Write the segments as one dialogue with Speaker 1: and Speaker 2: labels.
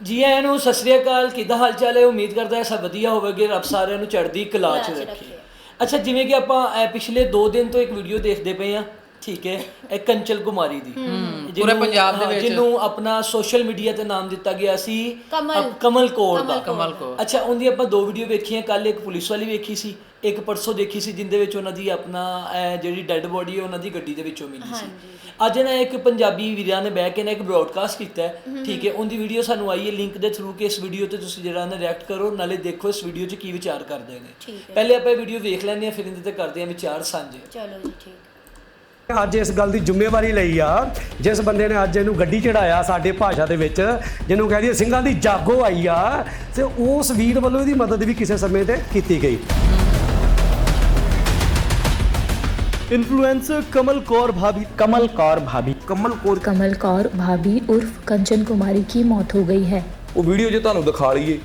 Speaker 1: ਜੀ ਆਇਆਂ ਨੂੰ ਸਤਿ ਸ੍ਰੀ ਅਕਾਲ ਕਿੱਦਾਂ ਹਾਲ ਚਾਲ ਹੈ? ਉਮੀਦ ਕਰਦਾ ਹੈ ਸਭ ਵਧੀਆ ਹੋਵੇਗੇ ਰੱਬ ਸਾਰਿਆਂ ਨੂੰ ਚੜ੍ਹਦੀ ਕਲਾ ਚ ਰੱਖੇ। ਅੱਛਾ ਜਿਵੇਂ ਕਿ ਆਪਾਂ ਪਿਛਲੇ 2 ਦਿਨ ਤੋਂ ਇੱਕ ਵੀਡੀਓ ਦੇਖਦੇ ਪਏ ਆ ਠੀਕ ਹੈ ਇਹ ਕੰਚਲ ਕੁਮਾਰੀ ਦੀ।
Speaker 2: ਪੂਰੇ ਪੰਜਾਬ ਦੇ ਵਿੱਚ।
Speaker 1: ਜਿਹਨੂੰ ਆਪਣਾ ਸੋਸ਼ਲ ਮੀਡੀਆ ਤੇ ਨਾਮ ਦਿੱਤਾ ਗਿਆ ਸੀ
Speaker 3: ਕਮਲ।
Speaker 1: ਕੌਰ ਦਾ।
Speaker 2: ਕਮਲ ਕੌਰ।
Speaker 1: ਅੱਛਾ ਉਹਦੀ ਆਪਾਂ ਦੋ ਵੀਡੀਓ ਵੇਖੀਆਂ ਕੱਲ ਇੱਕ ਪੁਲਿਸ ਵਾਲੀ ਵੇਖੀ ਸੀ ਇੱਕ ਪਰਸੋਂ ਦੇਖੀ ਸੀ ਜਿੰਦੇ ਵਿੱਚ ਉਹਨਾਂ ਦੀ ਆਪਣਾ ਇਹ ਜਿਹੜੀ ਡੈੱਡ ਬੋਡੀ ਹੈ ਉਹਨਾਂ ਦੀ ਗੱਡੀ ਦੇ ਵਿੱਚੋਂ ਮਿਲੀ ਸੀ। ਅੱਜ ਨਾ ਇੱਕ ਪੰਜਾਬੀ ਵੀਰਾਂ ਨੇ ਬਹਿ ਕੇ ਨਾ ਇੱਕ ਬ੍ਰੌਡਕਾਸਟ ਕੀਤਾ ਹੈ ਠੀਕ ਹੈ ਉਹਦੀ ਵੀਡੀਓ ਸਾਨੂੰ ਆਈ ਹੈ ਲਿੰਕ ਦੇ ਥਰੂ ਕਿ ਇਸ ਵੀਡੀਓ ਤੇ ਤੁਸੀਂ ਜਿਹੜਾ ਨਾ ਰਿਐਕਟ ਕਰੋ ਨਾਲੇ ਦੇਖੋ ਇਸ ਵੀਡੀਓ 'ਚ ਕੀ ਵਿਚਾਰ ਕਰਦੇ ਨੇ। ਪਹਿਲੇ ਆਪਾਂ ਇਹ ਵੀਡੀਓ ਵੇਖ ਲੈਂਦੇ ਹਾਂ ਫਿਰ ਇਹਦੇ ਤੇ ਕਰਦੇ ਹਾਂ ਵਿਚਾਰ ਸਾਂਝੇ।
Speaker 3: ਚਲੋ ਜੀ ਠੀਕ
Speaker 4: ਅੱਜ ਇਸ ਗੱਲ ਦੀ ਜ਼ਿੰਮੇਵਾਰੀ ਲਈ ਆ ਜਿਸ ਬੰਦੇ ਨੇ ਅੱਜ ਇਹਨੂੰ ਗੱਡੀ ਚੜਾਇਆ ਸਾਡੇ ਭਾਸ਼ਾ ਦੇ ਵਿੱਚ ਜਿਹਨੂੰ ਕਹਿੰਦੀ ਸਿੰਘਾਂ ਦੀ ਜਾਗੋ ਆਈ ਆ ਤੇ ਉਸ ਵੀਰ ਵੱਲੋਂ ਇਹਦੀ ਮਦਦ ਵੀ ਕਿਸੇ ਸਮੇਂ ਤੇ ਕੀਤੀ ਗਈ
Speaker 5: इन्फ्लुएंसर कमल कौर भाभी कमल कौर भाभी कमल कौर
Speaker 6: कमल कौर भाभी उर्फ कंचन कुमारी की मौत हो गई है
Speaker 7: ਉਹ ਵੀਡੀਓ ਜੇ ਤੁਹਾਨੂੰ ਦਿਖਾ ਲਈਏ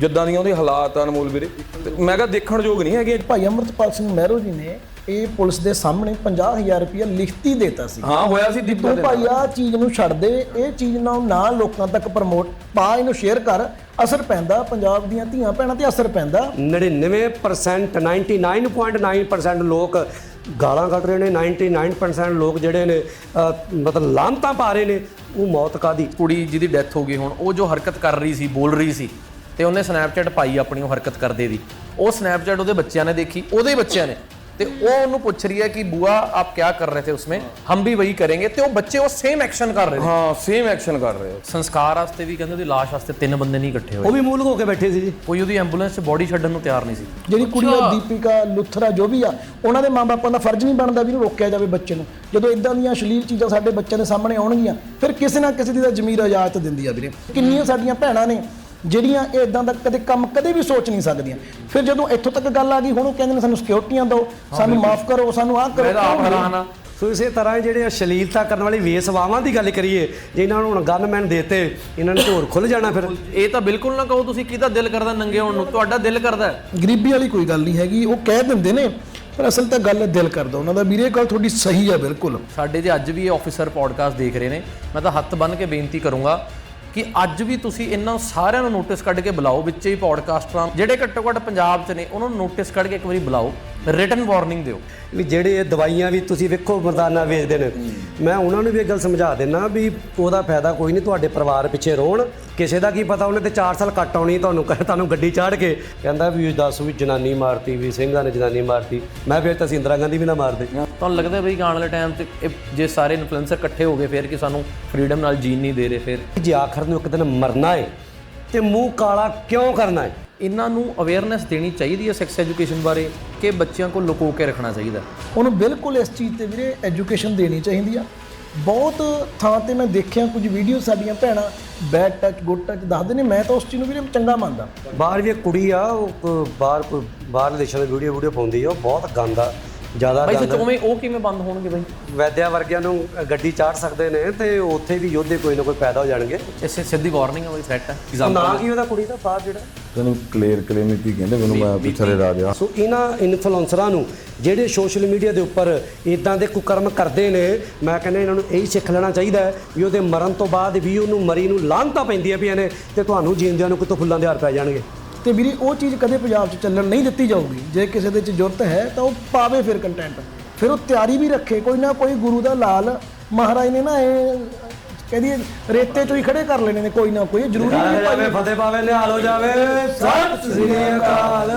Speaker 7: ਜਿੱਦਾਂ ਦੀਆਂ ਉਹਦੇ ਹਾਲਾਤ ਆ ਅਨਮੋਲ ਵੀਰੇ। ਤੇ ਮੈਂ ਕਿਹਾ ਦੇਖਣ ਯੋਗ ਨਹੀਂ ਹੈਗੇ।
Speaker 8: ਭਾਈ ਅਮਰਤਪਾਲ ਸਿੰਘ ਮਹਿਰੋ ਜੀ ਨੇ ਇਹ ਪੁਲਿਸ ਦੇ ਸਾਹਮਣੇ 50000 ਰੁਪਇਆ ਲਿਖਤੀ ਦੇਤਾ ਸੀ।
Speaker 7: ਹਾਂ ਹੋਇਆ ਸੀ ਦੀਪਾ
Speaker 8: ਤੂੰ
Speaker 7: ਦੇ
Speaker 8: ਭਾਈ ਆ ਚੀਜ਼ ਨੂੰ ਛੱਡ ਦੇ ਇਹ ਚੀਜ਼ ਨੂੰ ਨਾ ਲੋਕਾਂ ਤੱਕ ਪ੍ਰਮੋਟ ਪਾ ਇਹਨੂੰ ਸ਼ੇਅਰ ਕਰ ਅਸਰ ਪੈਂਦਾ ਪੰਜਾਬ ਦੀਆਂ ਧੀਆਂ ਭੈਣਾਂ ਤੇ ਅਸਰ ਪੈਂਦਾ।
Speaker 4: 99% 99.9% ਲੋਕ ਗਾਲਾਂ ਕੱਢ ਰਹੇ ਨੇ 99% ਲੋਕ ਜਿਹੜੇ ਨੇ ਅਹ, ਮਤਲਬ ਲਾਂਤਾਂ ਪਾ ਰਹੇ ਨੇ ਉਹ ਮੌਤ ਕਾਦੀ
Speaker 2: ਕੁੜੀ ਜਿਹਦੀ ਡੈਥ ਹੋ ਗਈ ਹੁਣ ਉਹ ਜੋ ਹਰਕਤ ਕਰ ਰਹੀ ਸੀ ਬੋਲ ਰਹੀ ਸੀ ਤੇ ਉਹਨੇ ਸਨੈਪਚੈਟ ਪਾਈ ਆਪਣੀ ਉਹ ਹਰਕਤ ਕਰਦੇ ਦੀ। ਉਹ ਸਨੈਪਚੈਟ ਉਹਦੇ ਬੱਚਿਆਂ ਨੇ ਦੇਖੀ ਉਹਦੇ ਬੱਚਿਆਂ ਨੇ। ਤੇ ਉਹ ਉਹਨੂੰ ਪੁੱਛ ਰਹੀ ਹੈ ਕਿ ਬੂਆ ਆਪ ਕਿਆ ਕਰ ਰਹੇ ਥੇ ਉਸਮੇ? ਹਮ ਵੀ ਵਹੀ ਕਰਾਂਗੇ। ਤੇ ਉਹ ਬੱਚੇ ਉਹ ਸੇਮ ਐਕਸ਼ਨ ਕਰ ਰਹੇ
Speaker 7: ਹਾਂ ਸੇਮ ਐਕਸ਼ਨ ਕਰ ਰਹੇ ਹੋ
Speaker 2: ਸੰਸਕਾਰ ਵਾਸਤੇ ਵੀ ਕਹਿੰਦੇ ਉਹਦੀ ਲਾਸ਼ ਵਾਸਤੇ ਤਿੰਨ ਬੰਦੇ ਨਹੀਂ ਇਕੱਠੇ ਹੋਏ।
Speaker 4: ਉਹ ਵੀ ਮੂਲ ਹੋ ਕੇ ਬੈਠੇ ਸੀ ਜੀ।
Speaker 2: ਕੋਈ ਉਹਦੀ ਐਂਬੂਲੈਂਸ 'ਚ ਬੋਡੀ ਛੱਡਣ ਨੂੰ ਤਿਆਰ ਨਹੀਂ ਸੀ।
Speaker 8: ਜਿਹੜੀ ਕੁੜੀਆਂ ਦੀਪਿਕਾ ਲੁਥਰਾ ਜੋ ਵੀ ਆ ਉਹਨਾਂ ਦੇ ਮਾਪਿਆਂ ਦਾ ਫਰਜ਼ ਨਹੀਂ ਬਣਦਾ ਵੀ ਇਹਨੂੰ ਰੋਕਿਆ ਜਾਵੇ ਬੱਚੇ ਨੂੰ। ਜਦੋਂ ਇਦਾਂ ਦੀਆਂ ਅਸ਼ਲੀਲ ਚੀਜ਼ਾਂ ਸਾਡੇ ਬੱਚਿਆਂ ਦੇ ਸਾਹਮਣੇ ਆਉਣਗੀਆਂ ਫਿਰ ਕਿਸੇ ਨਾ ਕਿਸੇ ਦੀ ਤਾਂ ਜ਼ਮੀਰ ਇਜਾਜ਼ਤ ਦਿੰਦੀ ਆ ਵੀਰੇ। ਕਿੰਨੀਆਂ ਸਾਡੀਆਂ ਭੈਣਾਂ ਨੇ ਜਿਹੜੀਆਂ ਇਹ ਇਦਾਂ ਦਾ ਕਦੇ ਕੰਮ ਕਦੇ ਵੀ ਸੋਚ ਨਹੀਂ ਸਕਦੀਆਂ। ਫਿਰ ਜਦੋਂ ਇੱਥੋਂ ਤੱਕ ਗੱਲ ਆ ਗਈ ਹੁਣ ਉਹ ਕਹਿੰਦੇ ਨੇ ਸਾਨੂੰ ਸਿਕਿਉਰਟੀਆਂ ਦਿਓ ਸਾਨੂੰ ਮਾਫ ਕਰੋ ਸਾਨੂੰ ਆਹ ਕਰੋ
Speaker 2: ਮੈਂ ਤਾਂ ਆਪ? ਹੈਰਾਨ ਆ
Speaker 4: ਸੋ ਇਸੇ ਤਰ੍ਹਾਂ ਹੀ ਜਿਹੜੇ ਅਸ਼ਲੀਲਤਾ ਕਰਨ ਵਾਲੀ ਵੇਸਵਾਵਾਂ ਦੀ ਗੱਲ ਕਰੀਏ ਜੇ ਇਹਨਾਂ ਨੂੰ ਹੁਣ ਗਨਮੈਨ ਦੇਤੇ ਇਹਨਾਂ ਨੇ ਝੋਰ ਖੁੱਲ ਜਾਣਾ ਫਿਰ।
Speaker 2: ਇਹ ਤਾਂ ਬਿਲਕੁਲ ਨਾ ਕਹੋ ਤੁਸੀਂ ਕਿਹਦਾ ਦਿਲ ਕਰਦਾ ਨੰਗੇ ਹੋਣ ਨੂੰ ਤੁਹਾਡਾ ਦਿਲ ਕਰਦਾ ਹੈ।
Speaker 8: ਗਰੀਬੀ ਵਾਲੀ ਕੋਈ ਗੱਲ ਨਹੀਂ ਹੈਗੀ ਉਹ ਕਹਿ ਦਿੰਦੇ ਨੇ ਪਰ ਅਸਲ ਤਾਂ ਗੱਲ ਦਿਲ ਕਰਦਾ ਉਹਨਾਂ ਦਾ। ਵੀਰੇ ਇਹ ਗੱਲ ਤੁਹਾਡੀ ਸਹੀ ਆ ਬਿਲਕੁਲ।
Speaker 2: ਸਾਡੇ ਜੇ ਅੱਜ ਵੀ ਇਹ ਆਫੀਸਰ ਪੋਡਕਾਸਟ ਦੇਖ ਰਹੇ ਨੇ। ਮੈਂ ਤਾਂ ਹੱਥ ਬੰਨ ਕੇ ਬੇਨਤੀ ਕਰੂੰਗਾ ਕਿ ਅੱਜ ਵੀ ਤੁਸੀਂ ਇਹਨਾਂ ਸਾਰਿਆਂ ਨੂੰ ਨੋਟਿਸ ਕੱਢ ਕੇ ਬੁਲਾਓ ਵਿੱਚ ਹੀ ਪੋਡਕਾਸਟਰਾਂ ਜਿਹੜੇ ਘੱਟੋ ਘੱਟ ਪੰਜਾਬ 'ਚ ਨੇ, ਉਹਨਾਂ ਨੂੰ ਨੋਟਿਸ ਕੱਢ ਕੇ ਇੱਕ ਵਾਰੀ ਬੁਲਾਓ ਰਿਟਨ ਵਾਰਨਿੰਗ ਦਿਓ।
Speaker 4: ਵੀ ਜਿਹੜੇ ਇਹ ਦਵਾਈਆਂ ਵੀ ਤੁਸੀਂ ਵੇਖੋ ਮਰਦਾਨਾ ਵੇਚਦੇ ਨੇ। ਮੈਂ ਉਹਨਾਂ ਨੂੰ ਵੀ ਇਹ ਗੱਲ ਸਮਝਾ ਦਿੰਨਾ ਵੀ ਉਹਦਾ ਫਾਇਦਾ ਕੋਈ ਨਹੀਂ, ਤੁਹਾਡੇ ਪਰਿਵਾਰ ਪਿੱਛੇ ਰੋਣ। ਕਿਸੇ ਦਾ ਕੀ ਪਤਾ ਉਹਨੇ ਤੇ 4 ਸਾਲ ਕੱਟ ਆਉਣੀ ਤੁਹਾਨੂੰ ਕਹੇ ਤੁਹਾਨੂੰ ਗੱਡੀ ਚਾੜ ਕੇ। ਕਹਿੰਦਾ ਵੀ ਦੱਸ ਵੀ ਜਨਾਨੀ ਮਾਰਤੀ, ਵੀ ਸਿੰਘਾਂ ਨੇ ਜਨਾਨੀ ਮਾਰਤੀ। ਮੈਂ ਫਿਰ ਤਾਂ ਅਸੀਂ ਇੰਦਰਾ ਗਾਂਧੀ ਵੀ ਨਾ ਮਾਰਦੇ।
Speaker 2: ਤੁਹਾਨੂੰ ਲੱਗਦਾ ਬਈ ਆਉਣ ਵਾਲੇ ਟਾਈਮ ਤੇ ਇਹ ਜੇ ਸਾਰੇ ਇਨਫਲੂਐਂਸਰ ਇਕੱਠੇ ਹੋ ਗਏ ਫਿਰ ਕਿ ਸਾਨੂੰ ਫਰੀडम ਨਾਲ ਜੀਣ ਨਹੀਂ ਦੇ ਰਹੇ ਫਿਰ?
Speaker 4: ਜੇ ਆਖਰ ਨੂੰ ਇੱਕ ਦਿਨ ਮਰਨਾ ਹੈ ਤੇ ਮੂੰਹ ਕਾਲਾ ਕਿਉਂ ਕਰਨਾ ਹੈ
Speaker 2: ਇਹਨਾਂ ਨੂੰ ਅਵੇਅਰਨੈਸ ਦੇਣੀ ਚਾਹੀਦੀ ਹੈ ਸੈਕਸ ਐਜੂਕੇਸ਼ਨ ਬਾਰੇ ਕਿ ਬੱਚਿਆਂ ਕੋਲ ਲੁਕੋ ਕੇ ਰੱਖਣਾ ਚਾਹੀਦਾ।
Speaker 8: ਉਹਨੂੰ ਬਿਲਕੁਲ ਇਸ ਚੀਜ਼ ਤੇ ਵੀਰੇ ਐਜੂਕੇਸ਼ਨ ਦੇਣੀ ਚਾਹੀਦੀ ਆ। ਬਹੁਤ ਥਾਂ ਤੇ ਮੈਂ ਦੇਖਿਆ ਕੁਝ ਵੀਡੀਓ ਸਾਡੀਆਂ ਭੈਣਾਂ ਬੈਡ ਟੱਚ ਗੁੱਡ ਟੱਚ ਦੱਸਦੇ ਨੇ ਮੈਂ ਤਾਂ ਉਸ ਚੀਜ਼ ਨੂੰ ਵੀਰੇ ਚੰਗਾ ਮੰਨਦਾ।
Speaker 4: ਬਾਹਰ ਵੀ ਇੱਕ ਕੁੜੀ ਆ ਉਹ ਬਾਹਰ ਕੋਈ ਬਾਹਰ ਦੇਸ਼ਾਂ ਦੀ ਵੀਡੀਓ ਵੀਡੀਓ ਪਾਉਂਦੀ ਆ ਉਹ ਬਹੁਤ ਗੰਦਾ ਜ਼ਿਆਦਾ
Speaker 2: ਬਾਈ ਸੱਚੋਂ ਉਹ ਕਿਵੇਂ ਬੰਦ ਹੋਣਗੇ ਬਾਈ?
Speaker 4: ਵੈਦਿਆ ਵਰਗਿਆਂ ਨੂੰ ਗੱਡੀ ਚਾੜ ਸਕਦੇ ਨੇ ਤੇ ਉੱਥੇ ਵੀ ਯੋਧੇ ਕੋਈ ਨਾ ਕੋਈ ਪੈਦਾ ਹੋ ਜਾਣਗੇ।
Speaker 2: ਇਸੇ ਸਿੱਧੀ ਵਾਰਨਿੰਗ ਹੈ ਬਾਈ ਥ੍ਰੈਟ ਹੈ
Speaker 4: ਉਹ ਨਾਂ ਕੀ ਉਹਦਾ ਕੁੜੀ ਦਾ ਬਾਹਰ ਜਿਹੜਾ?
Speaker 9: ਤੈਨੂੰ ਕਲੀਅਰ ਕਲੀਨਿਕ ਹੀ ਕਹਿੰਦੇ ਮੈਨੂੰ ਮੈਂ ਪਿਛਲੇ ਰਾਜ ਆ
Speaker 4: ਸੋ ਇਹਨਾਂ ਇਨਫਲੂਐਂਸਰਾਂ ਨੂੰ ਜਿਹੜੇ ਸੋਸ਼ਲ ਮੀਡੀਆ ਦੇ ਉੱਪਰ ਇਦਾਂ ਦੇ ਕੁਕਰਮ ਕਰਦੇ ਨੇ ਮੈਂ ਕਹਿੰਦਾ ਇਹਨਾਂ ਨੂੰ ਇਹੀ ਸਿੱਖ ਲੈਣਾ ਚਾਹੀਦਾ ਹੈ ਵੀ ਉਹਦੇ ਮਰਨ ਤੋਂ ਬਾਅਦ ਵੀ ਉਹਨੂੰ ਮਰੀ ਨੂੰ ਲਾਹਨਤਾਂ ਪੈਂਦੀਆਂ ਪਈਆਂ ਨੇ ਤੇ ਤੁਹਾਨੂੰ ਜੀਂਦਿਆਂ ਨੂੰ ਕਿਤੋਂ ਫੁੱਲਾਂ ਦੇ ਹਾਰ ਪੈ ਜਾਣਗੇ।
Speaker 8: ਤੇ ਵੀਰੇ ਉਹ ਚੀਜ਼ ਕਦੇ ਪੰਜਾਬ 'ਚ ਚੱਲਣ ਨਹੀਂ ਦਿੱਤੀ ਜਾਊਗੀ। ਜੇ ਕਿਸੇ ਦੇ 'ਚ ਜ਼ਰੂਰਤ ਹੈ ਤਾਂ ਉਹ ਪਾਵੇ ਫਿਰ ਕੰਟੈਂਟ ਫਿਰ ਉਹ ਤਿਆਰੀ ਵੀ ਰੱਖੇ ਕੋਈ ਨਾ ਕੋਈ ਗੁਰੂ ਦਾ ਲਾਲ ਮਹਾਰਾਜ ਨੇ ਨਾ ਇਹ ਕਹਿੰਦੀ ਰੇਤੇ 'ਚੋਂ ਹੀ ਖੜੇ ਕਰ ਲੈਣੇ ਨੇ ਕੋਈ ਨਾ ਕੋਈ ਜ਼ਰੂਰੀ ਨਹੀਂ ਭਾਈ।
Speaker 4: ਫਤਿਹ ਪਾਵੇ ਨਿਹਾਲ ਹੋ ਜਾਵੇ। ਸਤਿ ਸ੍ਰੀ ਅਕਾਲ।